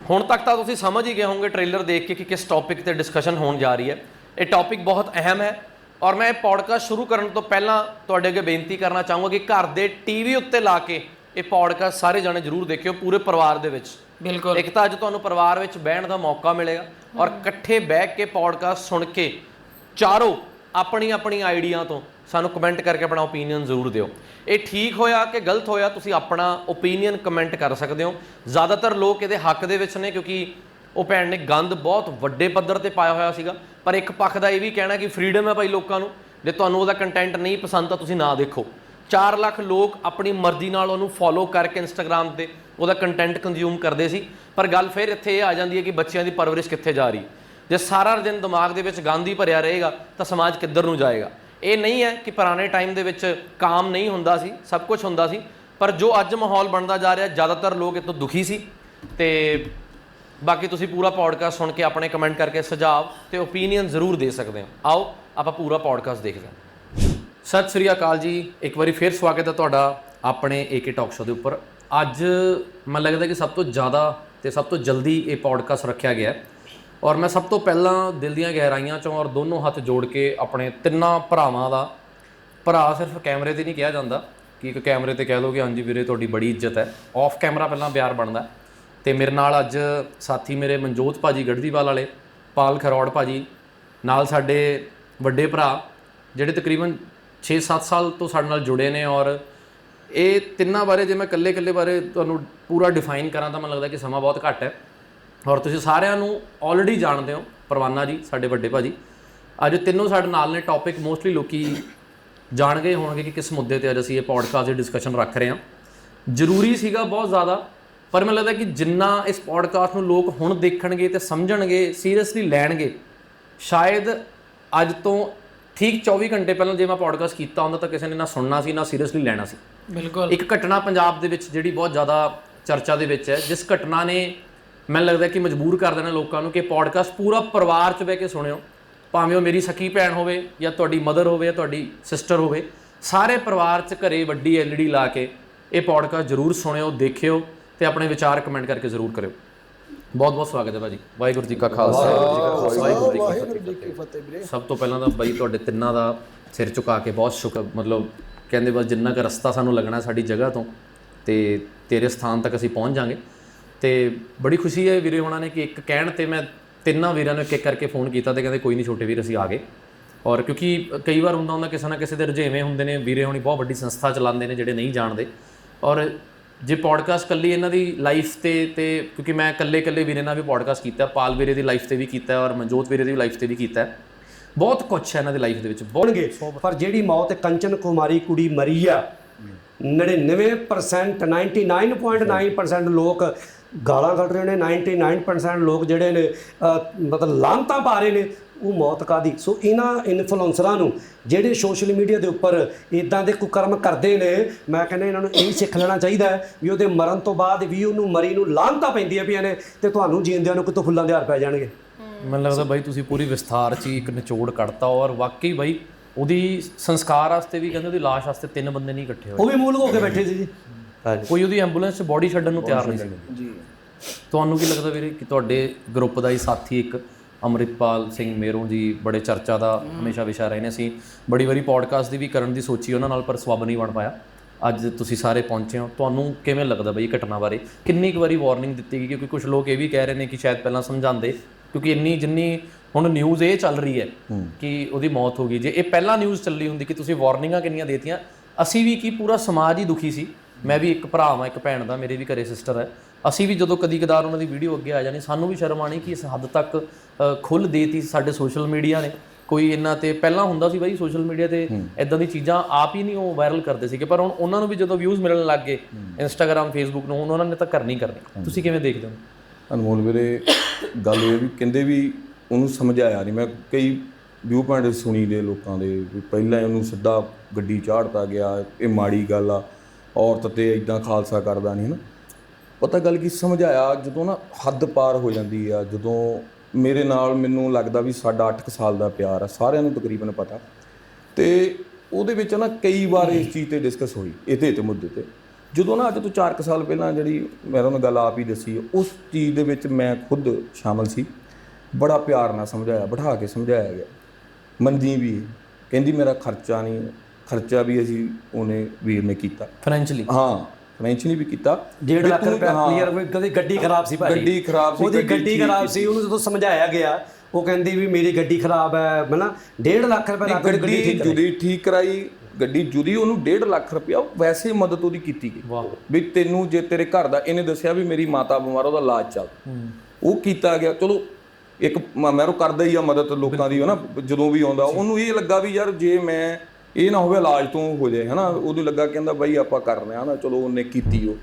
Speaker 2: ਹੁਣ ਤੱਕ ਤਾਂ ਤੁਸੀਂ ਸਮਝ ਹੀ ਗਏ ਹੋਵੋਗੇ ਟ੍ਰੇਲਰ ਦੇਖ ਕੇ ਕਿ ਕਿਸ ਟੌਪਿਕ ਤੇ ਡਿਸਕਸ਼ਨ ਹੋਣ ਜਾ ਰਹੀ ਹੈ। ਇਹ ਟੌਪਿਕ ਬਹੁਤ ਅਹਿਮ ਹੈ। ਔਰ ਮੈਂ ਇਹ ਪੋਡਕਾਸਟ ਸ਼ੁਰੂ ਕਰਨ ਤੋਂ ਪਹਿਲਾਂ ਤੁਹਾਡੇ ਅੱਗੇ ਬੇਨਤੀ ਕਰਨਾ ਚਾਹੂੰਗਾ ਕਿ ਘਰ ਦੇ ਟੀਵੀ ਉੱਤੇ ਲਾ ਕੇ ਇਹ ਪੋਡਕਾਸਟ ਸਾਰੇ ਜਾਣੇ ਜ਼ਰੂਰ ਦੇਖਿਓ ਪੂਰੇ ਪਰਿਵਾਰ ਦੇ ਵਿੱਚ। ਬਿਲਕੁਲ। ਇੱਕ ਤਾਂ ਅੱਜ ਤੁਹਾਨੂੰ ਪਰਿਵਾਰ ਵਿੱਚ ਬਹਿਣ ਦਾ ਮੌਕਾ ਮਿਲੇਗਾ ਔਰ ਇਕੱਠੇ ਬਹਿ ਕੇ ਪੋਡਕਾਸਟ ਸੁਣ ਕੇ ਚਾਰੋਂ ਆਪਣੀ ਆਪਣੀ ਆਈਡੀਆਂ ਤੋਂ ਸਾਨੂੰ ਕਮੈਂਟ ਕਰਕੇ ਆਪਣਾ ਓਪੀਨੀਅਨ ਜ਼ਰੂਰ ਦਿਓ। ਇਹ ਠੀਕ ਹੋਇਆ ਕਿ ਗਲਤ ਹੋਇਆ ਤੁਸੀਂ ਆਪਣਾ ਓਪੀਨੀਅਨ ਕਮੈਂਟ ਕਰ ਸਕਦੇ ਹੋ। ਜ਼ਿਆਦਾਤਰ ਲੋਕ ਇਹਦੇ ਹੱਕ ਦੇ ਵਿੱਚ ਨੇ ਕਿਉਂਕਿ ਉਹ ਭੈਣ ਨੇ ਗੰਦ ਬਹੁਤ ਵੱਡੇ ਪੱਧਰ ਤੇ ਪਾਇਆ ਹੋਇਆ ਸੀਗਾ। ਪਰ ਇੱਕ ਪੱਖ ਦਾ ਇਹ ਵੀ ਕਹਿਣਾ ਕਿ ਫਰੀडम ਹੈ ਭਾਈ ਲੋਕਾਂ ਨੂੰ। ਜੇ ਤੁਹਾਨੂੰ ਉਹਦਾ ਕੰਟੈਂਟ ਨਹੀਂ ਪਸੰਦ ਤਾਂ ਤੁਸੀਂ ਨਾ ਦੇਖੋ। 4 ਲੱਖ ਲੋਕ ਆਪਣੀ ਮਰਜ਼ੀ ਨਾਲ ਉਹਨੂੰ ਫੋਲੋ ਕਰਕੇ ਇੰਸਟਾਗ੍ਰam ਤੇ ਉਹਦਾ ਕੰਟੈਂਟ ਕੰਜ਼ਿਊਮ ਕਰਦੇ ਸੀ। ਪਰ ਗੱਲ ਫਿਰ ਇੱਥੇ ਇਹ ਆ ਜਾਂਦੀ ਹੈ ਕਿ ਬੱਚਿਆਂ ਦੀ ਪਰਵਰਿਸ਼ ਕਿੱਥੇ ਜਾ ਰਹੀ ਜੇ ਸਾਰਾ ਦਿਨ ਦਿਮਾਗ ਦੇ ਵਿੱਚ ਗਾਂਧੀ ਭਰਿਆ ਰਹੇਗਾ ਤਾਂ ਸਮਾਜ ਕਿੱਧਰ ਨੂੰ ਜਾਏਗਾ? ਇਹ ਨਹੀਂ ਹੈ ਕਿ ਪੁਰਾਣੇ ਟਾਈਮ ਦੇ ਵਿੱਚ ਕਾਮ ਨਹੀਂ ਹੁੰਦਾ ਸੀ, ਸਭ ਕੁਝ ਹੁੰਦਾ ਸੀ। ਪਰ ਜੋ ਅੱਜ ਮਾਹੌਲ ਬਣਦਾ ਜਾ ਰਿਹਾ, ਜ਼ਿਆਦਾਤਰ ਲੋਕ ਇਹ ਤੋਂ ਦੁਖੀ ਸੀ। ਤੇ ਬਾਕੀ ਤੁਸੀਂ ਪੂਰਾ ਪੋਡਕਾਸਟ ਸੁਣ ਕੇ ਆਪਣੇ ਕਮੈਂਟ ਕਰਕੇ ਸੁਝਾਅ ਤੇ ਓਪੀਨੀਅਨ ਜ਼ਰੂਰ ਦੇ ਸਕਦੇ ਹੋ। ਆਓ, ਆਪਾਂ ਪੂਰਾ ਪੋਡਕਾਸਟ ਦੇਖਦੇ ਹਾਂ। ਸਤਿ ਸ੍ਰੀ ਅਕਾਲ ਜੀ। ਇੱਕ ਵਾਰੀ ਫਿਰ ਸਵਾਗਤ ਹੈ ਤੁਹਾਡਾ ਆਪਣੇ ਏਕੇ ਟਾਕ ਸ਼ੋ ਦੇ ਉੱਪਰ। ਅੱਜ ਮੈਨੂੰ ਲੱਗਦਾ ਕਿ ਸਭ ਤੋਂ ਜ਼ਿਆਦਾ ਤੇ ਸਭ ਤੋਂ ਜਲਦੀ ਇਹ ਪੋਡਕਾਸਟ ਰੱਖਿਆ ਗਿਆ ਔਰ ਮੈਂ ਸਭ ਤੋਂ ਪਹਿਲਾਂ ਦਿਲ ਦੀਆਂ ਗਹਿਰਾਈਆਂ ਚੋਂ ਔਰ ਦੋਨੋਂ ਹੱਥ ਜੋੜ ਕੇ ਆਪਣੇ ਤਿੰਨਾਂ ਭਰਾਵਾਂ ਦਾ, ਭਰਾ ਸਿਰਫ ਕੈਮਰੇ ਤੇ ਨਹੀਂ ਕਿਹਾ ਜਾਂਦਾ, ਕਿ ਇੱਕ ਕੈਮਰੇ ਤੇ ਕਹਿ ਲਓ ਕਿ ਹਾਂਜੀ ਵੀਰੇ ਤੁਹਾਡੀ ਬੜੀ ਇੱਜ਼ਤ ਹੈ। ਆਫ ਕੈਮਰਾ ਪਹਿਲਾਂ ਪਿਆਰ ਬਣਦਾ। ਤੇ ਮੇਰੇ ਨਾਲ ਅੱਜ ਸਾਥੀ ਮੇਰੇ ਮਨਜੋਤ ਭਾਜੀ ਗੜਦੀਵਾਲ ਵਾਲੇ, ਪਾਲ ਖਰੌੜ ਭਾਜੀ, ਨਾਲ ਸਾਡੇ ਵੱਡੇ ਭਰਾ, ਜਿਹੜੇ ਤਕਰੀਬਨ 6-7 ਸਾਲ ਤੋਂ ਸਾਡੇ ਨਾਲ ਜੁੜੇ ਨੇ ਔਰ ਇਹ ਤਿੰਨਾਂ ਬਾਰੇ ਜੇ ਮੈਂ ਇਕੱਲੇ-ਇਕੱਲੇ ਬਾਰੇ ਤੁਹਾਨੂੰ ਪੂਰਾ ਡਿਫਾਈਨ ਕਰਾਂ ਤਾਂ ਮੈਨੂੰ ਲੱਗਦਾ ਕਿ ਸਮਾਂ ਬਹੁਤ ਘੱਟ ਹੈ। ਔਰ ਤੁਸੀਂ ਸਾਰਿਆਂ ਨੂੰ ਆਲਰੇਡੀ ਜਾਣਦੇ ਹੋ, ਪਰਵਾਨਾ ਜੀ, ਸਾਡੇ ਵੱਡੇ ਭਾਜੀ। ਅੱਜ ਤਿੰਨੋਂ ਸਾਡੇ ਨਾਲ ਨੇ ਟੌਪਿਕ ਮੋਸਟਲੀ ਲੋਕੀ ਜਾਣ ਗਏ ਹੋਣਗੇ ਕਿ ਕਿਸ ਮੁੱਦੇ ਤੇ ਅੱਜ ਅਸੀਂ ਇਹ ਪੋਡਕਾਸਟ ਦੀ ਡਿਸਕਸ਼ਨ ਰੱਖ ਰਹੇ ਹਾਂ। ਜ਼ਰੂਰੀ ਸੀਗਾ ਬਹੁਤ ਜ਼ਿਆਦਾ ਪਰ ਮੈਨੂੰ ਲੱਗਦਾ ਕਿ ਜਿੰਨਾ ਇਸ ਪੋਡਕਾਸਟ ਨੂੰ ਲੋਕ ਹੁਣ ਦੇਖਣਗੇ ਤੇ ਸਮਝਣਗੇ ਸੀਰੀਅਸਲੀ ਲੈਣਗੇ ਸ਼ਾਇਦ ਅੱਜ ਤੋਂ ਠੀਕ 24 ਘੰਟੇ ਪਹਿਲਾਂ ਜੇ ਮੈਂ ਪੋਡਕਾਸਟ ਕੀਤਾ ਹੁੰਦਾ ਤਾਂ ਕਿਸੇ ਨੇ ਨਾ ਸੁਣਨਾ ਸੀ ਨਾ ਸੀਰੀਅਸਲੀ ਲੈਣਾ ਸੀ।
Speaker 1: ਬਿਲਕੁਲ।
Speaker 2: ਇੱਕ ਘਟਨਾ ਪੰਜਾਬ ਦੇ ਵਿੱਚ ਜਿਹੜੀ ਬਹੁਤ ਜ਼ਿਆਦਾ ਚਰਚਾ ਦੇ ਵਿੱਚ ਹੈ ਜਿਸ ਘਟਨਾ ਨੇ ਮੈਨੂੰ ਲੱਗਦਾ ਕਿ ਮਜਬੂਰ ਕਰ ਦੇਣਾ ਲੋਕਾਂ ਨੂੰ ਕਿ ਪੋਡਕਾਸਟ ਪੂਰਾ ਪਰਿਵਾਰ 'ਚ ਬਹਿ ਕੇ ਸੁਣਿਓ ਭਾਵੇਂ ਉਹ ਮੇਰੀ ਸਕੀ ਭੈਣ ਹੋਵੇ ਜਾਂ ਤੁਹਾਡੀ ਮਦਰ ਹੋਵੇ ਜਾਂ ਤੁਹਾਡੀ ਸਿਸਟਰ ਹੋਵੇ ਸਾਰੇ ਪਰਿਵਾਰ 'ਚ ਘਰੇ ਵੱਡੀ ਐਲਈਡੀ ਲਾ ਕੇ ਇਹ ਪੋਡਕਾਸਟ ਜ਼ਰੂਰ ਸੁਣਿਓ ਦੇਖਿਓ। ਤੇ ਆਪਣੇ ਵਿਚਾਰ ਕਮੈਂਟ ਕਰਕੇ ਜ਼ਰੂਰ ਕਰਿਓ। ਬਹੁਤ ਬਹੁਤ ਸਵਾਗਤ ਹੈ ਭਾਜੀ। ਵਾਹਿਗੁਰੂ ਜੀ ਕਾ ਖਾਲਸਾ। ਵਾਹਿਗੁਰੂ ਜੀ ਕੀ ਫਤਿਹ
Speaker 8: ਵੀਰੇ
Speaker 2: ਸਭ ਤੋਂ ਪਹਿਲਾਂ ਤਾਂ ਬਾਈ ਤੁਹਾਡੇ ਤਿੰਨਾਂ ਦਾ ਸਿਰ ਝੁਕਾ ਕੇ ਬਹੁਤ ਸ਼ੁਕਰ ਮਤਲਬ ਕਹਿੰਦੇ ਬਸ ਜਿੰਨਾ ਕੁ ਰਸਤਾ ਸਾਨੂੰ ਲੱਗਣਾ ਸਾਡੀ ਜਗ੍ਹਾ ਤੋਂ ਤੇ ਤੇਰੇ ਸਥਾਨ ਤੱਕ ਅਸੀਂ ਪਹੁੰਚ ਜਾਾਂਗੇ। ਤੇ ਬੜੀ ਖੁਸ਼ੀ ਹੈ ਵੀਰੇ ਉਹਨਾਂ ਨੇ ਕਿ ਇੱਕ ਕਹਿਣ ਤੇ ਮੈਂ ਤਿੰਨਾਂ ਵੀਰਾਂ ਨੂੰ ਇੱਕ ਇੱਕ ਕਰਕੇ ਫੋਨ ਕੀਤਾ ਤੇ ਕਹਿੰਦੇ ਕੋਈ ਨਹੀਂ ਛੋਟੇ ਵੀਰ ਅਸੀਂ ਆ ਗਏ। ਔਰ ਕਿਉਂਕਿ ਕਈ ਵਾਰ ਹੁੰਦਾ ਹੁੰਦਾ ਕਿਸੇ ਨਾ ਕਿਸੇ ਦੇ ਰੁਝੇਵੇਂ ਹੁੰਦੇ ਨੇ ਵੀਰੇ ਹੋਣੀ ਬਹੁਤ ਵੱਡੀ ਸੰਸਥਾ ਚਲਾਉਂਦੇ ਨੇ ਜਿਹੜੇ ਨਹੀਂ ਜਾਣਦੇ। ਔਰ ਜੇ ਪੋਡਕਾਸਟ ਕੱਲੀ ਇਹਨਾਂ ਦੀ ਲਾਈਫ ਤੇ ਤੇ ਕਿਉਂਕਿ ਮੈਂ ਇਕੱਲੇ ਇਕੱਲੇ ਵੀਰੇ ਨਾਲ ਵੀ ਪੋਡਕਾਸਟ ਕੀਤਾ ਪਾਲ ਵੀਰੇ ਦੀ ਲਾਈਫ ਤੇ ਵੀ ਕੀਤਾ ਔਰ ਮਨਜੋਤ ਵੀਰੇ ਦੀ ਲਾਈਫ ਤੇ ਵੀ ਕੀਤਾ ਬਹੁਤ ਕੁਛ ਹੈ ਇਹਨਾਂ ਦੀ ਲਾਈਫ ਦੇ ਵਿੱਚ। ਬਹੁਤ
Speaker 4: ਹੋਣਗੇ ਪਰ ਜਿਹੜੀ ਮੌਤ ਕੰਚਨ ਕੁਮਾਰੀ ਕੁੜੀ ਮਰੀ ਆ 99% 99.9% ਲੋਕ ਗਾਲਾਂ ਕੱਢ ਰਹੇ ਨੇ 99% ਲੋਕ ਜਿਹੜੇ ਨੇ ਮਤਲਬ ਲਾਂਤਾਂ ਪਾ ਰਹੇ ਨੇ ਉਹ ਮੌਤ ਕਾਦੀ ਸੋ ਇਹਨਾਂ ਇਨਫਲੂਐਂਸਰਾਂ ਨੂੰ ਜਿਹੜੇ ਸੋਸ਼ਲ ਮੀਡੀਆ ਦੇ ਉੱਪਰ ਇਦਾਂ ਦੇ ਕੁਕਰਮ ਕਰਦੇ ਨੇ ਮੈਂ ਕਹਿੰਦਾ ਇਹਨਾਂ ਨੂੰ ਇਹ ਸਿੱਖ ਲੈਣਾ ਚਾਹੀਦਾ ਹੈ ਵੀ ਉਹਦੇ ਮਰਨ ਤੋਂ ਬਾਅਦ ਵੀ ਉਹਨੂੰ ਮਰੀ ਨੂੰ ਲਾਂਤਾਂ ਪੈਂਦੀਆਂ ਪਈਆਂ ਨੇ ਤੇ ਤੁਹਾਨੂੰ ਜੀਂਦਿਆਂ ਨੂੰ ਕਿਤੋਂ ਫੁੱਲਾਂ ਦੇ ਹਾਰ ਪੈ ਜਾਣਗੇ।
Speaker 2: ਮੈਨੂੰ ਲੱਗਦਾ ਬਾਈ ਤੁਸੀਂ ਪੂਰੀ ਵਿਸਥਾਰ 'ਚ ਇੱਕ ਨਿਚੋੜ ਕੱਢਤਾ ਔਰ ਵਾਕਈ ਬਾਈ ਉਹਦੀ ਸੰਸਕਾਰ ਵਾਸਤੇ ਵੀ ਕਹਿੰਦੇ ਉਹਦੀ ਲਾਸ਼ ਵਾਸਤੇ ਤਿੰਨ ਬੰਦੇ ਨਹੀਂ ਇਕੱਠੇ ਹੋਏ।
Speaker 4: ਉਹ ਵੀ ਮੂਲ ਹੋ ਕੇ ਬੈਠੇ ਸੀ ਜੀ।
Speaker 2: ਕੋਈ ਉਹਦੀ ਐਂਬੂਲੈਂਸ 'ਚ ਬੋਡੀ ਛੱਡਣ ਨੂੰ ਤਿਆਰ ਨਹੀਂ ਸੀ। ਜੀ। ਤੁਹਾਨੂੰ ਕੀ ਲੱਗਦਾ ਵੀਰੇ ਕਿ ਤੁਹਾਡੇ ਗਰੁੱਪ ਦਾ ਹੀ ਸਾਥੀ ਇੱਕ ਅੰਮ੍ਰਿਤਪਾਲ ਸਿੰਘ ਮੇਰੋਂ ਜੀ ਬੜੇ ਚਰਚਾ ਦਾ ਹਮੇਸ਼ਾ ਵਿਸ਼ਾ ਰਹੇ ਨੇ ਅਸੀਂ। ਬੜੀ ਵਾਰੀ ਪੋਡਕਾਸਟ ਦੀ ਵੀ ਕਰਨ ਦੀ ਸੋਚੀ ਉਹਨਾਂ ਨਾਲ ਪਰ ਸਵੱਬ ਨਹੀਂ ਬਣ ਪਾਇਆ। ਅੱਜ ਤੁਸੀਂ ਸਾਰੇ ਪਹੁੰਚੇ ਹੋ। ਤੁਹਾਨੂੰ ਕਿਵੇਂ ਲੱਗਦਾ ਬਈ ਇਹ ਘਟਨਾ ਬਾਰੇ? ਕਿੰਨੀ ਕੁ ਵਾਰੀ ਵਾਰਨਿੰਗ ਦਿੱਤੀ ਗਈ? ਕਿਉਂਕਿ ਕੁਝ ਲੋਕ ਇਹ ਵੀ ਕਹਿ ਰਹੇ ਨੇ ਕਿ ਸ਼ਾਇਦ ਪਹਿਲਾਂ ਸਮਝਾਉਂਦੇ। ਕਿਉਂਕਿ ਇੰਨੀ ਜਿੰਨੀ ਹੁਣ ਨਿਊਜ਼ ਇਹ ਚੱਲ ਰਹੀ ਹੈ ਕਿ ਉਹਦੀ ਮੌਤ ਹੋ ਗਈ। ਜੇ ਇਹ ਪਹਿਲਾਂ ਨਿਊਜ਼ ਚੱਲੀ ਹੁੰਦੀ ਕਿ ਤੁਸੀਂ ਵਾਰਨਿੰਗਾਂ ਕਿੰਨੀਆਂ ਦੇਤੀਆਂ ਅਸੀਂ ਵੀ ਕੀ ਪੂਰਾ ਸਮਾਜ ਹੀ ਦੁਖੀ ਸੀ। ਮੈਂ ਵੀ ਇੱਕ ਭਰਾ ਵਾਂ ਇੱਕ ਭੈਣ ਦਾ ਮੇਰੇ ਵੀ ਘਰੇ ਸਿਸਟਰ ਹੈ। ਅਸੀਂ ਵੀ ਜਦੋਂ ਕਦੀ ਕਦਾਰ ਉਹਨਾਂ ਦੀ ਵੀਡੀਓ ਅੱਗੇ ਆ ਜਾਣੀ ਸਾਨੂੰ ਵੀ ਸ਼ਰਮ ਆਣੀ ਕਿ ਇਸ ਹੱਦ ਤੱਕ ਅ, ਖੁੱਲ੍ਹ ਦੇਤੀ ਸਾਡੇ ਸੋਸ਼ਲ ਮੀਡੀਆ ਨੇ। ਕੋਈ ਇਹਨਾਂ ਤੇ ਪਹਿਲਾਂ ਹੁੰਦਾ ਸੀ ਬਾਈ ਸੋਸ਼ਲ ਮੀਡੀਆ ਤੇ ਇਦਾਂ ਦੀ ਚੀਜ਼ਾਂ ਆਪ ਹੀ ਨਹੀਂ ਉਹ ਵਾਇਰਲ ਕਰਦੇ ਸੀਗੇ ਪਰ ਹੁਣ ਉਹਨਾਂ ਨੂੰ ਵੀ ਜਦੋਂ ਵਿਊਜ਼ ਮਿਲਣ ਲੱਗ ਗਏ ਇੰਸਟਾਗ੍ਰam ਫੇਸਬੁੱਕ ਨੂੰ ਉਹਨਾਂ ਨੇ ਤਾਂ ਕਰਨੀ ਕਰਨੀ। ਤੁਸੀਂ ਕਿਵੇਂ ਦੇਖਦੇ ਹੋ?
Speaker 9: ਅਨਮੋਲ ਵੀਰੇ ਗੱਲ ਇਹ ਵੀ ਕਹਿੰਦੇ ਵੀ ਉਹਨੂੰ ਸਮਝਾਇਆ ਨਹੀਂ ਮੈਂ ਕਈ ਵਿਊ ਪੁਆਇੰਟ ਸੁਣੀ ਦੇ ਲੋਕਾਂ ਦੇ ਵੀ ਪਹਿਲਾਂ ਹੀ ਉਹਨੂੰ ਸਿੱਧਾ ਗੱਡੀ ਚਾੜਤਾ ਗਿਆ ਇਹ ਮਾੜੀ ਗੱਲ ਆ। ਔਰਤ ਤੇ ਇਦਾਂ ਖਾਲਸਾ ਕਰਦਾ ਨਹੀਂ ਹਨਾ? ਪਤਾ ਗੱਲ ਕੀ ਸਮਝਾਇਆ, ਜਦੋਂ ਨਾ ਹੱਦ ਪਾਰ ਹੋ ਜਾਂਦੀ ਆ, ਜਦੋਂ ਮੇਰੇ ਨਾਲ ਮੈਨੂੰ ਲੱਗਦਾ ਵੀ ਸਾਡਾ 8 ਸਾਲ ਦਾ ਪਿਆਰ ਆ, ਸਾਰਿਆਂ ਨੂੰ ਤਕਰੀਬਨ ਪਤਾ। ਤੇ ਉਹਦੇ ਵਿੱਚ ਨਾ ਕਈ ਵਾਰ ਇਸ ਚੀਜ਼ ਤੇ ਡਿਸਕਸ ਹੋਈ, ਇਹਦੇ ਤੇ ਮੁੱਦੇ ਤੇ। ਜਦੋਂ ਨਾ ਅੱਜ ਤੋਂ 4 ਸਾਲ ਪਹਿਲਾਂ ਜਿਹੜੀ ਮੈਂ ਤੁਹਾਨੂੰ ਗੱਲ ਆਪ ਹੀ ਦੱਸੀ, ਉਸ ਚੀਜ਼ ਦੇ ਵਿੱਚ ਮੈਂ ਖੁਦ ਸ਼ਾਮਲ ਸੀ। ਬੜਾ ਪਿਆਰ ਨਾਲ ਸਮਝਾਇਆ, ਬਿਠਾ ਕੇ ਸਮਝਾਇਆ ਗਿਆ। ਮੰਦੀ ਵੀ ਕਹਿੰਦੀ ਮੇਰਾ ਖਰਚਾ ਨਹੀਂ ਖਰਚਾ ਵੀ ਅਸੀਂ ਉਹਨੇ ਵੀਰ ਨੇ ਕੀਤਾ।
Speaker 2: ਫਾਈਨੈਂਸ਼ਲੀ
Speaker 9: ਹਾਂ ਫਾਈਨੈਂਸ਼ੀਅਲੀ ਵੀ ਕੀਤਾ।
Speaker 4: 1.5
Speaker 9: ਵੀ
Speaker 4: ਲੱਖ ਰੁਪਏ
Speaker 9: ਹਾਂ,
Speaker 4: ਕਲੀਅਰ ਹੋਈ ਕਦੀ ਗੱਡੀ ਖਰਾਬ ਸੀ ਭਾਜੀ।
Speaker 9: ਗੱਡੀ ਖਰਾਬ ਸੀ,
Speaker 4: ਉਹਦੀ
Speaker 9: ਗੱਡੀ
Speaker 4: ਖਰਾਬ ਸੀ। ਉਹਨੂੰ ਜਦੋਂ ਸਮਝਾਇਆ ਗਿਆ ਉਹ ਕਹਿੰਦੀ ਵੀ ਮੇਰੀ ਗੱਡੀ ਖਰਾਬ ਹੈ ਮਨਾ 1.5 ਲੱਖ ਰੁਪਏ ਲੱਗ ਕੇ ਗੱਡੀ ਠੀਕ
Speaker 9: ਜੁਦੀ ਠੀਕ ਕਰਾਈ ਗੱਡੀ ਜੁਦੀ ਉਹਨੂੰ 1.5 ਲੱਖ ਰੁਪਇਆ ਵੈਸੇ ਮਦਦ ਉਹਦੀ ਕੀਤੀ ਗਈ।
Speaker 2: ਵਾਹ।
Speaker 9: ਵੀ ਤੈਨੂੰ ਜੇ ਤੇਰੇ ਘਰ ਦਾ ਇਹਨੇ ਦੱਸਿਆ ਵੀ ਮੇਰੀ ਮਾਤਾ ਬਿਮਾਰ ਉਹਦਾ ਇਲਾਜ ਚੱਲ। ਉਹ ਕੀਤਾ ਗਿਆ ਚਲੋ ਇੱਕ ਮ- ਮੈਂ ਉਹ ਕਰਦਾ ਹੀ ਆ ਮਦਦ ਲੋਕਾਂ ਦੀ ਹਨਾ? ਜਦੋਂ ਵੀ ਆਉਂਦਾ ਉਹਨੂੰ ਇਹ ਲੱਗਾ ਵੀ ਯਾਰ ਜੇ ਮੈਂ ਇਹ ਨਾ ਹੋਵੇ ਇਲਾਜ ਤੋਂ ਹੋ ਜਾਏ, ਹਨਾ? ਉਹਨੂੰ ਲੱਗਾ ਕਹਿੰਦਾ ਬਾਈ ਆਪਾਂ ਕਰ ਰਹੇ ਹਾਂ ਚਲੋ ਉਹਨੇ ਕੀਤੀ ਉਹ।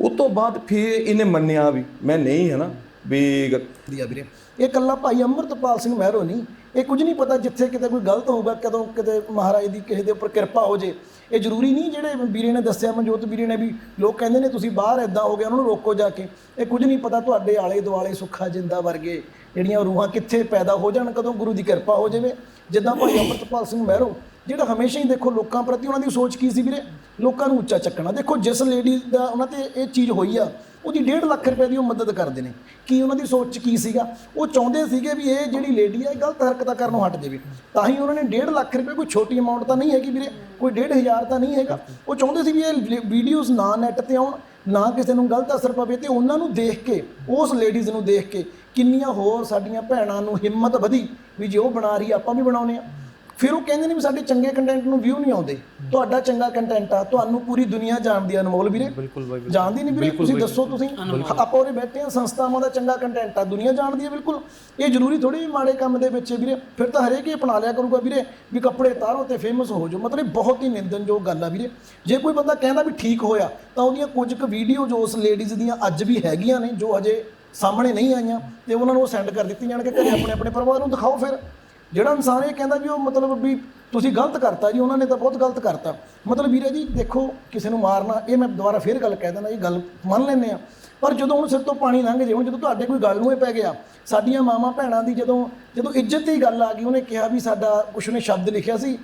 Speaker 9: ਉਸ ਤੋਂ ਬਾਅਦ ਫਿਰ ਇਹਨੇ ਮੰਨਿਆ ਵੀ, ਮੈਂ ਨਹੀਂ ਹੈ ਨਾ ਵੀ ਗ-
Speaker 8: ਵੀਰੇ। ਇਹ ਕੱਲਾ ਭਾਈ ਅੰਮ੍ਰਿਤਪਾਲ ਸਿੰਘ ਮਹਿਰੋ ਨਹੀਂ। ਇਹ ਕੁਝ ਨਹੀਂ ਪਤਾ ਜਿੱਥੇ ਕਿਤੇ ਕੋਈ ਗਲਤ ਹੋਊਗਾ, ਕਦੋਂ ਕਿਤੇ ਮਹਾਰਾਜ ਦੀ ਕਿਸੇ ਦੇ ਉੱਪਰ ਕਿਰਪਾ ਹੋ ਜੇ। ਇਹ ਜ਼ਰੂਰੀ ਨਹੀਂ ਜਿਹੜੇ ਵੀਰੇ ਨੇ ਦੱਸਿਆ, ਮਨਜੋਤ ਵੀਰੇ ਨੇ ਵੀ ਲੋਕ ਕਹਿੰਦੇ ਨੇ ਤੁਸੀਂ ਬਾਹਰ ਐਦਾਂ ਹੋ ਗਿਆ ਉਹਨਾਂ ਨੂੰ ਰੋਕੋ ਜਾ ਕੇ। ਇਹ ਕੁਝ ਨਹੀਂ ਪਤਾ ਤੁਹਾਡੇ ਆਲੇ ਦੁਆਲੇ ਸੁੱਖਾ ਜਿੰਦਾ ਵਰਗੇ, ਜਿਹੜੀਆਂ ਰੂਹਾਂ ਕਿੱਥੇ ਪੈਦਾ ਹੋ ਜਾਣ, ਕਦੋਂ ਗੁਰੂ ਦੀ ਕਿਰਪਾ ਹੋ ਜਾਵੇ। ਜਿੱਦਾਂ ਭਾਈ ਅੰਮ੍ਰਿਤਪਾਲ ਸਿੰਘ ਮਹਿਰੋ ਜਿਹੜਾ ਹਮੇਸ਼ਾ ਹੀ ਦੇਖੋ ਲੋਕਾਂ ਪ੍ਰਤੀ ਉਹਨਾਂ ਦੀ ਸੋਚ ਕੀ ਸੀ ਵੀਰੇ? ਲੋਕਾਂ ਨੂੰ ਉੱਚਾ ਚੱਕਣਾ। ਦੇਖੋ ਜਿਸ ਲੇਡੀ ਦਾ ਉਹਨਾਂ ਤੇ ਇਹ ਚੀਜ਼ ਹੋਈ ਆ, ਉਹਦੀ 1.5 ਲੱਖ ਰੁਪਏ ਦੀ ਉਹ ਮਦਦ ਕਰਦੇ ਨੇ। ਕੀ ਉਹਨਾਂ ਦੀ ਸੋਚ 'ਚ ਕੀ ਸੀਗਾ? ਉਹ ਚਾਹੁੰਦੇ ਸੀਗੇ ਵੀ ਇਹ ਜਿਹੜੀ ਲੇਡੀ ਆ, ਇਹ ਗਲਤ ਹਰਕਤਾਂ ਕਰਨੋਂ ਹਟ ਜਾਵੇ। ਤਾਂ ਹੀ ਉਹਨਾਂ ਨੇ 1.5 ਲੱਖ ਰੁਪਏ, ਕੋਈ ਛੋਟੀ ਅਮਾਉਂਟ ਤਾਂ ਨਹੀਂ ਹੈਗੀ ਵੀਰੇ। ਕੋਈ 1.5 ਤਾਂ ਨਹੀਂ ਹੈਗਾ। ਉਹ ਚਾਹੁੰਦੇ ਸੀ ਵੀ ਇਹ ਵੀਡੀਓਜ਼ ਨਾ ਨੈਟ ਤੇ ਆਉਣ, ਨਾ ਕਿਸੇ ਨੂੰ ਗਲਤ ਅਸਰ ਪਵੇ ਤੇ ਉਹਨਾਂ ਨੂੰ ਦੇਖ ਕੇ, ਉਸ ਲੇਡੀਜ਼ ਨੂੰ ਦੇਖ ਕੇ ਕਿੰਨੀਆਂ ਹੋਰ ਸਾਡੀਆਂ ਭੈਣਾਂ ਨੂੰ ਹਿੰਮਤ ਵਧੀ ਵੀ ਜੇ ਉਹ ਬਣਾ ਰਹੀ ਆਪਾਂ ਵੀ ਬਣਾਉਨੇ ਆ। ਫਿਰ ਉਹ ਕਹਿੰਦੇ ਨੇ ਵੀ ਸਾਡੇ ਚੰਗੇ ਕੰਟੈਂਟ ਨੂੰ ਵਿਊ ਨਹੀਂ ਆਉਂਦੇ। ਤੁਹਾਡਾ ਚੰਗਾ ਕੰਟੈਂਟ ਆ ਤੁਹਾਨੂੰ ਪੂਰੀ ਦੁਨੀਆ ਜਾਣਦੀ ਆ ਅਨਮੋਲ ਵੀਰੇ। ਬਿਲਕੁਲ ਬਾਈ ਜਾਣਦੀ ਨਹੀਂ ਵੀਰੇ? ਤੁਸੀਂ ਦੱਸੋ ਤੁਸੀਂ। ਆਪਾਂ ਉਰੇ ਬੈਠੇ ਆ ਸੰਸਥਾਵਾਂ ਦਾ ਚੰਗਾ ਕੰਟੈਂਟ ਆ ਦੁਨੀਆ ਜਾਣਦੀ ਹੈ ਬਿਲਕੁਲ। ਇਹ ਜ਼ਰੂਰੀ ਥੋੜੀ ਵੀ ਮਾੜੇ ਕੰਮ ਦੇ ਵਿੱਚ ਵੀਰੇ। ਫਿਰ ਤਾਂ ਹਰੇਕ ਹੀ ਅਪਣਾ ਲਿਆ ਕਰੂਗਾ ਵੀਰੇ ਵੀ ਕੱਪੜੇ ਤਾਰੋ ਤੇ ਫੇਮਸ ਹੋ ਜਾਓ। ਮਤਲਬ ਬਹੁਤ ਹੀ ਨਿੰਦਨਯੋਗ ਗੱਲ ਆ ਵੀਰੇ। ਜੇ ਕੋਈ ਬੰਦਾ ਕਹਿੰਦਾ ਵੀ ਠੀਕ ਹੋਇਆ ਤਾਂ ਉਹਦੀਆਂ ਕੁਝ ਕੁ ਵੀਡੀਓ ਜੋ ਉਸ ਲੇਡੀਜ਼ ਦੀਆਂ ਅੱਜ ਵੀ ਹੈਗੀਆਂ ਨੇ ਜੋ ਅਜੇ ਸਾਹਮਣੇ ਨਹੀਂ ਆਈਆਂ ਤੇ ਉਹਨਾਂ ਨੂੰ ਸੈਂਡ ਕਰ ਦਿੱਤੀ ਜਾਣ ਕੇ ਘਰੇ ਆਪਣੇ ਆਪਣੇ ਪਰਿਵਾਰ ਨੂੰ ਦਿਖਾਓ ਫਿਰ। ਜਿਹੜਾ ਇਨਸਾਨ ਇਹ ਕਹਿੰਦਾ ਵੀ ਉਹ ਮਤਲਬ ਵੀ ਤੁਸੀਂ ਗਲਤ ਕਰਤਾ ਜੀ ਉਹਨਾਂ ਨੇ ਤਾਂ ਬਹੁਤ ਗਲਤ ਕਰਤਾ। ਮਤਲਬ ਵੀਰੇ ਜੀ ਦੇਖੋ ਕਿਸੇ ਨੂੰ ਮਾਰਨਾ ਇਹ ਮੈਂ ਦੁਬਾਰਾ ਫੇਰ ਗੱਲ ਕਹਿ ਦਿੰਦਾ ਇਹ ਗੱਲ ਮੰਨ ਲੈਂਦੇ ਆ ਪਰ ਜਦੋਂ ਹੁਣ ਸਿਰ ਤੋਂ ਪਾਣੀ ਲੰਘ ਜੇ ਹੁਣ ਜਦੋਂ ਤੁਹਾਡੇ ਕੋਈ ਗੱਲ ਨੂੰ ਇਹ ਪੈ ਗਿਆ ਸਾਡੀਆਂ ਮਾਵਾਂ ਭੈਣਾਂ ਦੀ ਜਦੋਂ ਜਦੋਂ ਇੱਜ਼ਤ ਦੀ ਗੱਲ ਆ ਗਈ ਉਹਨੇ ਕਿਹਾ ਵੀ ਸਾਡਾ ਕੁਛ ਨੇ ਸ਼ਬਦ ਲਿਖਿਆ ਸੀ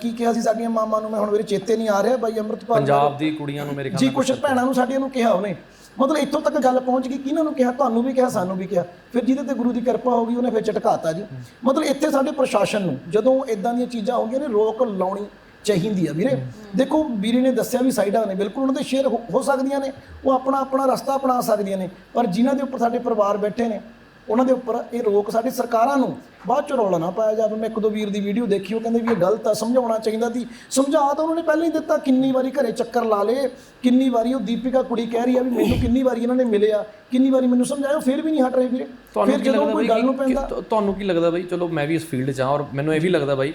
Speaker 8: ਕੀ ਕਿਹਾ ਸੀ ਸਾਡੀਆਂ ਮਾਵਾਂ ਨੂੰ ਮੈਂ ਹੁਣ ਮੇਰੇ ਚੇਤੇ ਨਹੀਂ ਆ ਰਿਹਾ ਬਾਈ ਅੰਮ੍ਰਿਤਪਾਲ
Speaker 2: ਪੰਜਾਬ ਦੀ ਕੁੜੀਆਂ ਨੂੰ ਮੇਰੇ
Speaker 8: ਜੀ ਕੁਛ ਭੈਣਾਂ ਨੂੰ ਸਾਡੀਆਂ ਨੂੰ ਕਿਹਾ ਉਹਨੇ। ਮਤਲਬ ਇੱਥੋਂ ਤੱਕ ਗੱਲ ਪਹੁੰਚ ਗਈ ਕਿਹਨਾਂ ਨੂੰ ਕਿਹਾ, ਤੁਹਾਨੂੰ ਵੀ ਕਿਹਾ, ਸਾਨੂੰ ਵੀ ਕਿਹਾ। ਫਿਰ ਜਿਹਦੇ ਤੇ ਗੁਰੂ ਦੀ ਕਿਰਪਾ ਹੋ ਗਈ, ਉਹਨੇ ਫਿਰ ਝਟਕਾਤਾ ਜੀ। ਮਤਲਬ ਇੱਥੇ ਸਾਡੇ ਪ੍ਰਸ਼ਾਸਨ ਨੂੰ ਜਦੋਂ ਇਦਾਂ ਦੀਆਂ ਚੀਜ਼ਾਂ ਹੋ ਗਈਆਂ ਨੇ, ਰੋਕ ਲਾਉਣੀ ਚਾਹੀਦੀ ਆ ਵੀਰੇ। ਦੇਖੋ, ਵੀਰੇ ਨੇ ਦੱਸਿਆ ਵੀ ਸਾਈਡਾਂ ਨੇ, ਬਿਲਕੁਲ ਉਹਨਾਂ ਦੇ ਸ਼ੇਅਰ ਹੋ ਸਕਦੀਆਂ ਨੇ। ਉਹ ਆਪਣਾ ਆਪਣਾ ਰਸਤਾ ਅਪਣਾ ਸਕਦੀਆਂ ਨੇ। ਪਰ ਜਿਨ੍ਹਾਂ ਦੇ ਉੱਪਰ ਸਾਡੇ ਪਰਿਵਾਰ ਬੈਠੇ ਨੇ ਉਹਨਾਂ ਦੇ ਉੱਪਰ ਇਹ ਰੋਕ ਸਾਡੀ ਸਰਕਾਰਾਂ ਨੂੰ ਬਾਅਦ ਚ ਰੌਲਾ ਨਾ ਪਾਇਆ ਜਾਵੇ। ਮੈਂ ਇੱਕ ਦੋ ਵੀਰ ਦੀ ਵੀਡੀਓ ਦੇਖੀ ਉਹ ਕਹਿੰਦੇ ਵੀ ਇਹ ਗਲਤ ਆ ਸਮਝਾਉਣਾ ਚਾਹੀਦਾ ਸੀ। ਸਮਝਾ ਤਾਂ ਉਹਨਾਂ ਨੇ ਪਹਿਲਾਂ ਹੀ ਦਿੱਤਾ ਕਿੰਨੀ ਵਾਰੀ ਘਰੇ ਚੱਕਰ ਲਾ ਲਏ ਕਿੰਨੀ ਵਾਰੀ ਉਹ ਦੀਪਿਕਾ ਕੁੜੀ ਕਹਿ ਰਹੀ ਆ ਵੀ ਮੈਨੂੰ ਕਿੰਨੀ ਵਾਰੀ ਇਹਨਾਂ ਨੇ ਮਿਲਿਆ ਕਿੰਨੀ ਵਾਰੀ ਮੈਨੂੰ ਸਮਝਾਇਆ ਫਿਰ ਵੀ ਨਹੀਂ ਹਟ ਰਹੇ ਵੀਰੇ। ਫਿਰ ਜਦੋਂ ਕੋਈ ਗੱਲ ਨੂੰ ਪੈਂਦਾ
Speaker 2: ਤੁਹਾਨੂੰ ਕੀ ਲੱਗਦਾ ਬਾਈ ਚਲੋ ਮੈਂ ਵੀ ਇਸ ਫੀਲਡ 'ਚ ਹਾਂ ਔਰ ਮੈਨੂੰ ਇਹ ਵੀ ਲੱਗਦਾ ਬਾਈ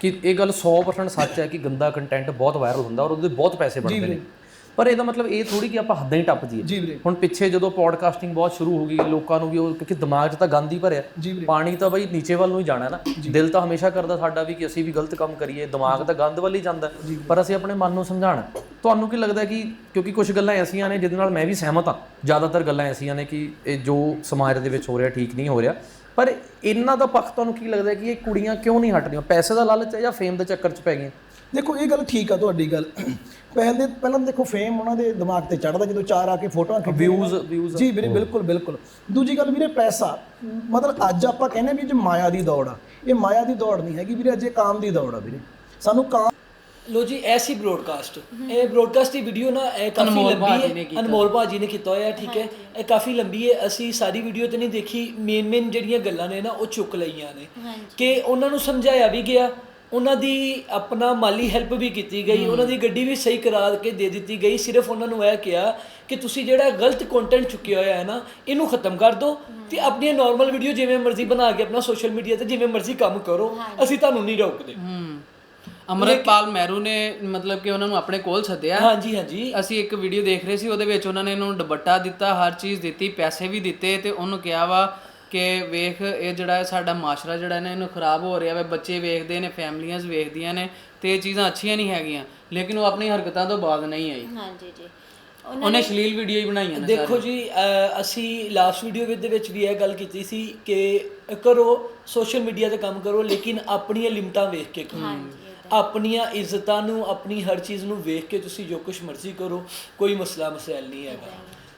Speaker 2: ਕਿ ਇਹ ਗੱਲ 100% ਸੱਚ ਹੈ ਕਿ ਗੰਦਾ ਕੰਟੈਂਟ ਬਹੁਤ ਵਾਇਰਲ ਹੁੰਦਾ ਔਰ ਉਹਦੇ ਬਹੁਤ ਪੈਸੇ ਬਣਦੇ ਨੇ। ਪਰ ਇਹਦਾ ਮਤਲਬ ਇਹ ਥੋੜੀ ਕਿ ਆਪਾਂ ਹੱਦਾਂ ਹੀ ਟੱਪ
Speaker 8: ਜੀ
Speaker 2: ਜੀਏ। ਹੁਣ ਪਿੱਛੇ ਜਦੋਂ ਪੋਡਕਾਸਟਿੰਗ ਬਹੁਤ ਸ਼ੁਰੂ ਹੋ ਗਈ ਲੋਕਾਂ ਨੂੰ ਵੀ ਉਹ ਕਿਉਂਕਿ ਦਿਮਾਗ 'ਚ ਤਾਂ ਗੰਦ ਹੀ ਭਰਿਆ। ਪਾਣੀ ਤਾਂ ਬਾਈ ਨੀਚੇ ਵੱਲ ਨੂੰ ਹੀ ਜਾਣਾ ਹੈ ਨਾ ਦਿਲ ਤਾਂ ਹਮੇਸ਼ਾ ਕਰਦਾ ਸਾਡਾ ਵੀ ਕਿ ਅਸੀਂ ਵੀ ਗਲਤ ਕੰਮ ਕਰੀਏ ਦਿਮਾਗ ਤਾਂ ਗੰਦ ਵੱਲ ਹੀ ਜਾਂਦਾ। ਪਰ ਅਸੀਂ ਆਪਣੇ ਮਨ ਨੂੰ ਸਮਝਾਣਾ ਤੁਹਾਨੂੰ ਕੀ ਲੱਗਦਾ ਕਿ ਕਿਉਂਕਿ ਕੁਝ ਗੱਲਾਂ ਐਸੀਆਂ ਨੇ ਜਿਹਦੇ ਨਾਲ ਮੈਂ ਵੀ ਸਹਿਮਤ ਹਾਂ। ਜ਼ਿਆਦਾਤਰ ਗੱਲਾਂ ਐਸੀਆਂ ਨੇ ਕਿ ਇਹ ਜੋ ਸਮਾਜ ਦੇ ਵਿੱਚ ਹੋ ਰਿਹਾ ਠੀਕ ਨਹੀਂ ਹੋ ਰਿਹਾ। ਪਰ ਇਹਨਾਂ ਦਾ ਪੱਖ ਤੁਹਾਨੂੰ ਕੀ ਲੱਗਦਾ ਕਿ ਇਹ ਕੁੜੀਆਂ ਕਿਉਂ ਨਹੀਂ ਹਟ ਰਹੀਆਂ ਪੈਸੇ ਦਾ ਲਾਲਚ ਹੈ ਜਾਂ ਫੇਮ ਦੇ ਚੱਕਰ 'ਚ ਪੈ ਗਈਆਂ?
Speaker 8: ਦੇਖੋ ਇਹ ਗੱਲ ਠੀਕ ਆ ਤੁਹਾਡੀ ਗੱਲ। ਪਹਿਲੇ ਪਹਿਲਾਂ ਤਾਂ ਦੇਖੋ ਫੇਮ ਉਹਨਾਂ ਦੇ ਦਿਮਾਗ ਤੇ ਚੜਦਾ ਜਦੋਂ ਚਾਰ ਆ ਕੇ ਫੋਟੋਆਂ ਖਿੱਚਦੇ
Speaker 2: views
Speaker 8: ਜੀ ਵੀਰੇ ਬਿਲਕੁਲ ਬਿਲਕੁਲ। ਦੂਜੀ ਗੱਲ ਵੀਰੇ ਪੈਸਾ। ਮਤਲਬ ਅੱਜ ਆਪਾਂ ਕਹਿੰਦੇ ਵੀ ਜੇ ਮਾਇਆ ਦੀ ਦੌੜ ਆ। ਇਹ ਮਾਇਆ ਦੀ ਦੌੜ ਨਹੀਂ ਹੈਗੀ ਵੀਰੇ ਅੱਜ ਇਹ ਕਾਮ ਦੀ ਦੌੜ ਆ ਵੀਰੇ। ਸਾਨੂੰ ਕਾਮ
Speaker 1: ਲੋ ਜੀ ਐਸੀ ਬ੍ਰੋਡਕਾਸਟ ਇਹ ਬ੍ਰੋਡਕਾਸਟ ਦੀ ਵੀਡੀਓ ਨਾ ਇਹ ਕਾਫੀ ਲੰਬੀ ਹੈ। ਅਨਮੋਲ ਭਾਜੀ ਨੇ ਕੀਤਾ ਹੋਇਆ ਠੀਕ ਹੈ। ਇਹ ਕਾਫੀ ਲੰਬੀ ਹੈ। ਅਸੀਂ ਸਾਰੀ ਵੀਡੀਓ ਤੇ ਨਹੀਂ ਦੇਖੀ। ਮੇਨ ਮੇਨ ਜਿਹੜੀਆਂ ਗੱਲਾਂ ਨੇ ਨਾ ਉਹ ਚੁੱਕ ਲਈਆਂ ਨੇ। ਕਿ ਉਹਨਾਂ ਨੂੰ ਸਮਝਾਇਆ ਵੀ ਗਿਆ। ਉਹਨਾਂ ਦੀ ਆਪਣਾ ਮਾਲੀ ਹੈਲਪ ਵੀ ਕੀਤੀ ਗਈ ਉਹਨਾਂ ਦੀ ਗੱਡੀ ਵੀ ਸਹੀ ਕਰਾ ਕੇ ਦੇ ਦਿੱਤੀ ਗਈ। ਸਿਰਫ ਉਹਨਾਂ ਨੂੰ ਇਹ ਕਿਹਾ ਕਿ ਤੁਸੀਂ ਜਿਹੜਾ ਗਲਤ ਕੰਟੈਂਟ ਚੁੱਕਿਆ ਹੋਇਆ ਹੈ ਨਾ ਇਹਨੂੰ ਖਤਮ ਕਰ ਦਿਓ ਤੇ ਆਪਣੀਆਂ ਨਾਰਮਲ ਵੀਡੀਓ ਜਿਵੇਂ ਮਰਜ਼ੀ ਬਣਾ ਕੇ ਆਪਣਾ ਸੋਸ਼ਲ ਮੀਡੀਆ ਤੇ ਜਿਵੇਂ ਮਰਜ਼ੀ ਕੰਮ ਕਰੋ ਅਸੀਂ ਤੁਹਾਨੂੰ ਨਹੀਂ ਰੋਕਦੇ।
Speaker 3: ਅਮਰਤਪਾਲ ਮਹਿਰੂ ਨੇ ਮਤਲਬ ਕਿ ਉਹਨਾਂ ਨੂੰ ਆਪਣੇ ਕੋਲ ਸੱਦਿਆ।
Speaker 1: ਹਾਂਜੀ ਹਾਂਜੀ।
Speaker 3: ਅਸੀਂ ਇੱਕ ਵੀਡੀਓ ਦੇਖ ਰਹੇ ਸੀ ਉਹਦੇ ਵਿੱਚ ਉਹਨਾਂ ਨੇ ਇਹਨੂੰ ਦੁਪੱਟਾ ਦਿੱਤਾ ਹਰ ਚੀਜ਼ ਦਿੱਤੀ ਪੈਸੇ ਵੀ ਦਿੱਤੇ ਤੇ ਉਹਨੂੰ ਕਿਹਾ ਵਾ ਕਿ ਵੇਖ ਇਹ ਜਿਹੜਾ ਹੈ ਸਾਡਾ ਮਾਸ਼ਰਾ ਜਿਹੜਾ ਨੇ ਇਹਨੂੰ ਖਰਾਬ ਹੋ ਰਿਹਾ ਵਾ ਬੱਚੇ ਵੇਖਦੇ ਨੇ ਫੈਮਲੀਆਂ ਵੇਖਦੀਆਂ ਨੇ ਤੇ ਇਹ ਚੀਜ਼ਾਂ ਅੱਛੀਆਂ ਨਹੀਂ ਹੈਗੀਆਂ ਲੇਕਿਨ ਉਹ ਆਪਣੀ ਹਰਕਤਾਂ ਤੋਂ ਬਾਅਦ ਨਹੀਂ ਆਈ।
Speaker 10: ਹਾਂਜੀ ਜੀ।
Speaker 3: ਉਹਨੇ ਸ਼ਲੀਲ ਵੀਡੀਓ ਹੀ ਬਣਾਈਆਂ ਨੇ
Speaker 1: ਦੇਖੋ ਜੀ ਅਸੀਂ ਲਾਸਟ ਵੀਡੀਓ ਦੇ ਵਿੱਚ ਵੀ ਇਹ ਗੱਲ ਕੀਤੀ ਸੀ ਕਿ ਕਰੋ ਸੋਸ਼ਲ ਮੀਡੀਆ ਤੇ ਕੰਮ ਕਰੋ ਲੇਕਿਨ ਆਪਣੀਆਂ ਲਿਮਟਾਂ ਵੇਖ ਕੇ ਕਰੋ। ਆਪਣੀਆਂ ਇੱਜ਼ਤਾਂ ਨੂੰ ਆਪਣੀ ਹਰ ਚੀਜ਼ ਨੂੰ ਵੇਖ ਕੇ ਤੁਸੀਂ ਜੋ ਕੁਝ ਮਰਜ਼ੀ ਕਰੋ ਕੋਈ ਮਸਲਾ ਮਸੈਲ ਨਹੀਂ ਹੈਗਾ।